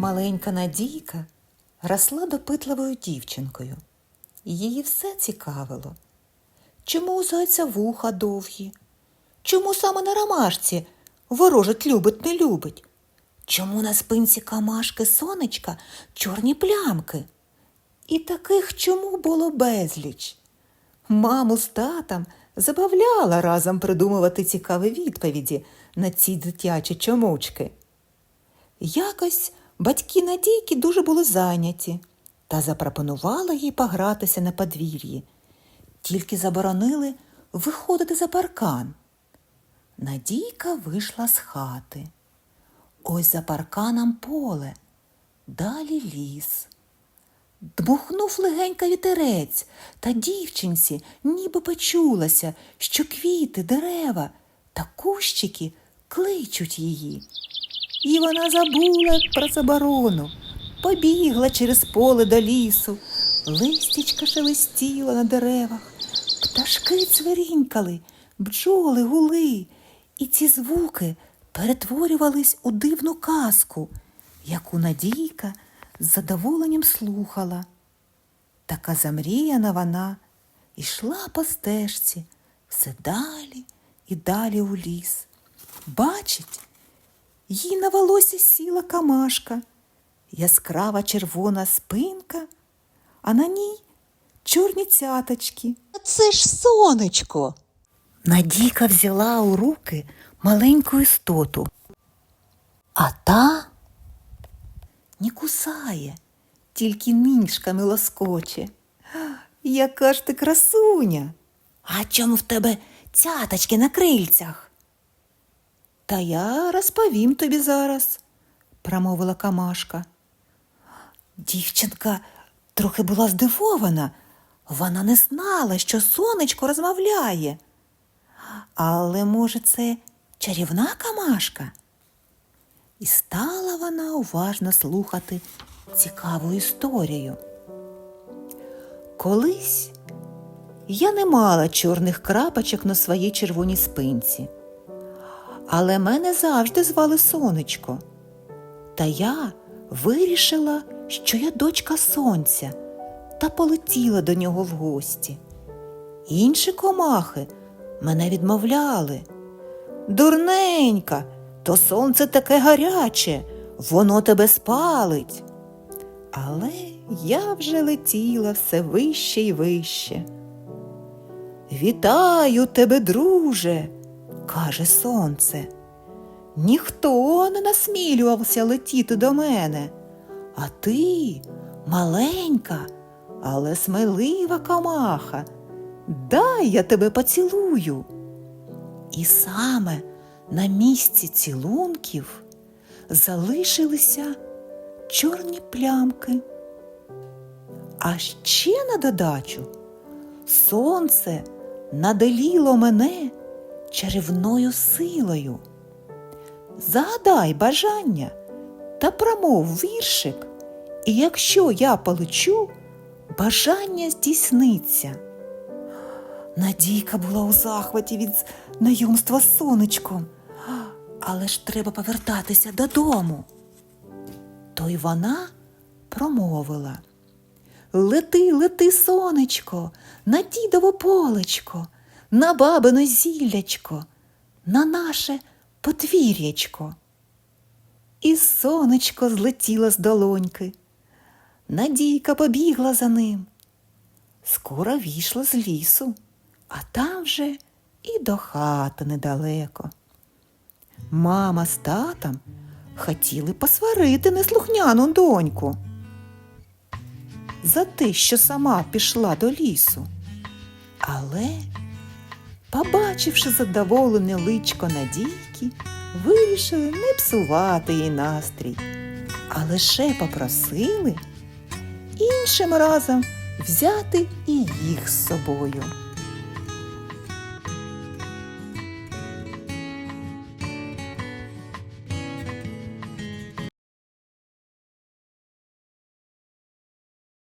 Маленька Надійка росла допитливою дівчинкою. Її все цікавило. Чому у зайця вуха довгі? Чому саме на ромашці ворожить любить не любить? Чому на спинці камашки сонечка чорні плямки? І таких чому було безліч? Маму з татом забавляла разом придумувати цікаві відповіді на ці дитячі чомучки. Якось батьки Надійки дуже були зайняті та запропонували їй погратися на подвір'ї, тільки заборонили виходити за паркан. Надійка вийшла з хати. Ось за парканом поле, далі ліс. Дмухнув легенько вітерець, та дівчинці ніби почулося, що квіти, дерева та кущики кличуть її. І вона забула про заборону, побігла через поле до лісу, листячка шелестіла на деревах, пташки цверінькали, бджоли гули, і ці звуки перетворювались у дивну казку, яку Надійка з задоволенням слухала. Така замріяна вона йшла по стежці все далі і далі у ліс. Бачить, їй на волосі сіла камашка, яскрава червона спинка, а на ній чорні цяточки. Це ж сонечко. Надійка взяла у руки маленьку істоту, а та не кусає, тільки ніжками лоскоче. Яка ж ти красуня? А чому в тебе цяточки на крильцях? Та я розповім тобі зараз, промовила Камашка. Дівчинка трохи була здивована. Вона не знала, що сонечко розмовляє. Але, може, це чарівна камашка? І стала вона уважно слухати цікаву історію. Колись я не мала чорних крапочок на своїй червоній спинці, але мене завжди звали сонечко. Та я вирішила, що я дочка сонця, та полетіла до нього в гості. Інші комахи мене відмовляли. Дурненька, то сонце таке гаряче, воно тебе спалить. Але я вже летіла все вище й вище. Вітаю тебе, друже, каже сонце. Ніхто не насмілювався летіти до мене, а ти маленька, але смелива камаха. Дай я тебе поцілую. І саме на місці цілунків залишилися чорні плямки. А ще на додачу сонце наделіло мене чарівною силою. Загадай бажання та промов віршик, і якщо я полечу, бажання здійсниться. Надійка була у захваті від знайомства з сонечком, але ж треба повертатися додому. То й вона промовила Лети, лети, сонечко, на дідово полечко, на бабино зіллячко, на наше подвір'ячко. І сонечко злетіло з долоньки. Надійка побігла за ним. Скоро війшла з лісу, а там вже і до хати недалеко. Мама з татом хотіли посварити неслухняну доньку за те, що сама пішла до лісу. Але, побачивши задоволене личко Надійки, вирішили не псувати їй настрій, а лише попросили іншим разом взяти і їх з собою.